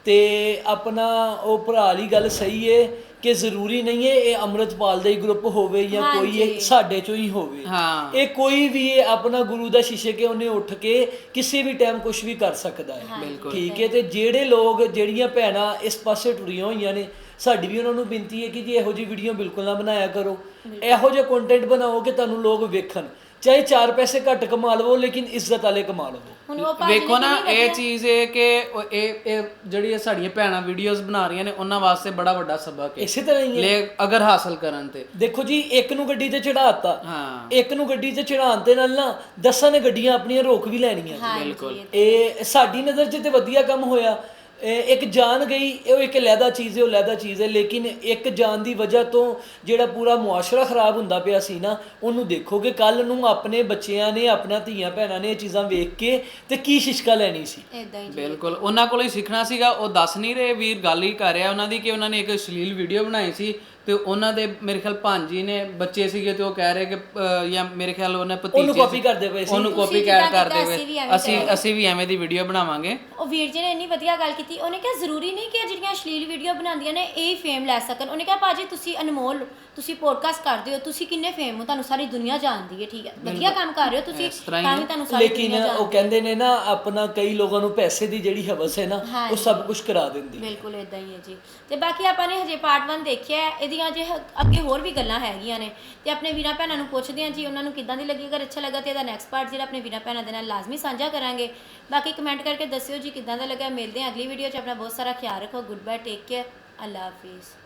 Speaker 1: ਤੇ ਆਪਣਾ ਉਹ ਭਰਾ ਵਾਲੀ ਗੱਲ ਸਹੀ ਏ ਕਿ ਜ਼ਰੂਰੀ ਨਹੀਂ ਏ ਇਹ ਅੰਮ੍ਰਿਤਪਾਲ ਦਾ ਹੀ ਗਰੁੱਪ ਹੋਵੇ ਜਾਂ ਕੋਈ ਇਹ ਸਾਡੇ ਚੋਂ ਹੀ ਹੋਵੇ।
Speaker 3: ਹਾਂ।
Speaker 1: ਇਹ ਕੋਈ ਵੀ ਇਹ ਆਪਣਾ ਗੁਰੂ ਦਾ ਸ਼ੀਸ਼ੇ ਕੇ ਉਹਨੇ ਉੱਠ ਕੇ ਕਿਸੇ ਵੀ ਟਾਈਮ ਕੁਝ ਵੀ ਕਰ ਸਕਦਾ ਹੈ। ਠੀਕ ਹੈ ਤੇ ਜਿਹੜੇ ਲੋਕ ਜਿਹੜੀਆਂ ਭੈਣਾਂ ਇਸ ਪਾਸੇ ਟੁਰੀਆਂ ਹੋਈਆਂ ਨੇ ਸਾਡੀ ਵੀ ਉਹਨਾਂ ਨੂੰ ਬੇਨਤੀ ਹੈ ਕਿ ਜੀ ਇਹੋ ਜਿਹੀ ਵੀਡੀਓ ਬਿਲਕੁਲ ਨਾ ਬਣਾਇਆ ਕਰੋ। ਇਹੋ ਜਿਹਾ ਕੰਟੈਂਟ ਬਣਾਓ ਕਿ ਤੁਹਾਨੂੰ ਲੋਕ ਵੇਖਣ। ਚਾਹੇ 4 ਪੈਸੇ ਘੱਟ ਕਮਾ ਲਵੋ ਲੇਕਿਨ ਇੱਜ਼ਤ ਵਾਲੇ ਕਮਾ ਲਵੋ।
Speaker 10: ਹੁਣ ਉਹ ਭਾਜੀ
Speaker 3: ਵੇਖੋ ਨਾ ਇਹ ਚੀਜ਼ ਇਹ ਕਿ ਉਹ ਇਹ ਇਹ ਜਿਹੜੀ ਇਹ ਸਾਡੀਆਂ ਭੈਣਾਂ ਵੀਡੀਓਜ਼ ਬਣਾ ਰਹੀਆਂ ਨੇ ਉਹਨਾਂ ਵਾਸਤੇ ਬੜਾ ਵੱਡਾ ਸਬਕ ਹੈ।
Speaker 1: ਇਸੇ ਤਰ੍ਹਾਂ ਹੀ ਹੈ।
Speaker 3: ਲੈ ਅਗਰ ਹਾਸਲ ਕਰਨ ਤੇ।
Speaker 1: ਦੇਖੋ ਜੀ ਇੱਕ ਨੂੰ ਗੱਡੀ ਤੇ ਚੜਾਤਾ
Speaker 3: ਹਾਂ।
Speaker 1: ਇੱਕ ਨੂੰ ਗੱਡੀ ਤੇ ਚੜਾਉਣ ਦੇ ਨਾਲ ਨਾ ਦਸਾਂ ਨੇ ਗੱਡੀਆਂ ਆਪਣੀਆਂ ਰੋਕ ਵੀ ਲੈਣੀਆਂ।
Speaker 3: ਬਿਲਕੁਲ।
Speaker 1: ਇਹ ਸਾਡੀ ਨਜ਼ਰ 'ਚ ਤੇ ਵਧੀਆ ਕੰਮ ਹੋਇਆ। ਇੱਕ ਜਾਨ ਗਈ ਉਹ ਇੱਕ ਲਹਿਦਾ ਚੀਜ਼ ਹੈ ਉਹ ਲਹਿਦਾ ਚੀਜ਼ ਹੈ ਲੇਕਿਨ ਇੱਕ ਜਾਨ ਦੀ ਵਜ੍ਹਾ ਤੋਂ ਜਿਹੜਾ ਪੂਰਾ ਮੁਆਸ਼ਰਾ ਖਰਾਬ ਹੁੰਦਾ ਪਿਆ ਸੀ ਨਾ ਉਹਨੂੰ ਦੇਖੋਗੇ ਕੱਲ ਨੂੰ ਆਪਣੇ ਬੱਚਿਆਂ ਨੇ ਆਪਣਾ ਧੀਆਂ ਭੈਣਾਂ ਨੇ ਇਹ ਚੀਜ਼ਾਂ ਵੇਖ ਕੇ ਤੇ ਕੀ ਸ਼ਿਸ਼ਕਾ ਲੈਣੀ ਸੀ।
Speaker 10: ਇਦਾਂ ਹੀ
Speaker 3: ਬਿਲਕੁਲ ਉਹਨਾਂ ਕੋਲੋਂ ਹੀ ਸਿੱਖਣਾ ਸੀਗਾ ਉਹ ਦੱਸ ਨਹੀਂ ਰਹੇ ਵੀਰ ਗੱਲ ਹੀ ਕਰ ਰਿਹਾ ਉਹਨਾਂ ਦੀ ਕਿ ਉਹਨਾਂ ਨੇ ਇੱਕ ਅਸ਼ਲੀਲ ਵੀਡੀਓ ਬਣਾਈ ਸੀ ਤੇ ਉਹਨਾਂ ਦੇ ਮੇਰੇ ਖਿਆਲ ਭਾਂਜੀ ਨੇ ਬੱਚੇ ਸੀਗੇ ਤੇ ਉਹ ਕਹਿ ਰਹੇ ਕਿ ਅਹ, ਜਾਂ ਮੇਰੇ ਖਿਆਲ ਉਹਨੇ ਭਤੀਜੇ
Speaker 1: ਉਹਨੂੰ copy। ਕਰਦੇ ਪਏ ਸੀ।
Speaker 3: ਉਹਨੂੰ ਕਾਪੀ ਕਰ ਕਰਦੇ ਪਏ। ਅਸੀਂ ਅਸੀਂ ਵੀ ਐਵੇਂ ਦੀ ਵੀਡੀਓ ਬਣਾਵਾਂਗੇ।
Speaker 10: ਉਹ ਵੀਰ ਜੀ ਨੇ ਇੰਨੀ ਵਧੀਆ ਗੱਲ ਕੀਤੀ। ਉਹਨੇ ਕਿਹਾ ਜ਼ਰੂਰੀ ਨਹੀਂ ਕਿ ਜਿਹੜੀਆਂ ਅਸ਼ਲੀਲ ਵੀਡੀਓ ਬਣਾਉਂਦੀਆਂ ਨੇ ਇਹ ਹੀ ਫੇਮ ਲੈ ਸਕਣ। ਉਹਨੇ ਕਿਹਾ ਭਾਜੀ ਤੁਸੀਂ ਅਨਮੋਲ ਹੋ, ਤੁਸੀਂ ਪੋਡਕਾਸਟ ਕਰਦੇ ਹੋ ਤੁਸੀਂ ਕਿੰਨੇ ਫੇਮ ਹੋ? ਤੁਹਾਨੂੰ ਸਾਰੀ ਦੁਨੀਆ ਜਾਣਦੀ ਹੈ ਠੀਕ ਹੈ? ਵਧੀਆ ਕੰਮ ਕਰ ਰਹੇ ਹੋ ਤੁਸੀਂ
Speaker 3: ਤਰ੍ਹਾਂ ਹੀ
Speaker 10: ਤਾਂ ਵੀ ਤੁਹਾਨੂੰ ਸਾਰੀ
Speaker 1: ਲੇਕਿਨ
Speaker 10: ਦੁਨੀਆ
Speaker 1: ਉਹ
Speaker 10: ਜਾਣਦੀ ਹੈ।
Speaker 1: ਕਹਿੰਦੇ ਨੇ ਨਾ ਆਪਣਾ ਕਈ ਲੋਕਾਂ ਨੂੰ ਪੈਸੇ ਦੀ ਜਿਹੜੀ ਹਵਸ ਹੈ ਨਾ ਉਹ
Speaker 10: ਹਾਂਜੀ।
Speaker 1: ਸਭ ਕੁਝ ਕਰਾ ਦਿੰਦੀ
Speaker 10: ਬਿਲਕੁਲ ਇਦਾਂ ਹੀ ਹੈ ਜੀ। ਤੇ ਬਾਕੀ ਆਪਾਂ ਨੇ ਹਜੇ ਪਾਰਟ 1 ਦੇਖਿਆ ਹੈ। ਇਹਦੀਆਂ ਜੇ ਹ- ਅੱਗੇ ਹੋਰ ਵੀ ਗੱਲਾਂ ਹੈਗੀਆਂ ਨੇ, ਤੇ ਆਪਣੇ ਵੀਰਾਂ ਭੈਣਾਂ ਨੂੰ ਪੁੱਛਦੇ ਹਾਂ ਜੀ, ਉਹਨਾਂ ਨੂੰ ਕਿੱਦਾਂ ਦੀ ਲੱਗੀ? ਅਗਰ ਅੱਛਾ ਲੱਗਾ ਤੇ ਇਹਦਾ ਨੈਕਸਟ ਪਾਰਟ ਜਿਹੜਾ ਆਪਣੇ ਵੀਰਾਂ ਭੈਣਾਂ ਦੇ ਨਾਲ ਲਾਜ਼ਮੀ ਸਾਂਝਾ ਕਰਾਂਗੇ। ਬਾਕੀ ਕਮੈਂਟ ਕਰਕੇ ਦੱਸਿਓ ਜੀ ਕਿੱਦਾਂ ਦਾ ਲੱਗਾ। ਮਿਲਦੇ ਹਾਂ ਅਗਲੀ ਵੀਡੀਓ 'ਚ। ਆਪਣਾ ਬਹੁਤ ਸਾਰਾ ਖਿਆਲ ਰੱਖੋ। ਗੁੱਡ ਬਾਏ ਟੇਕ ਕੇਅਰ ਅੱਲਾ ਹਾਫਿਜ਼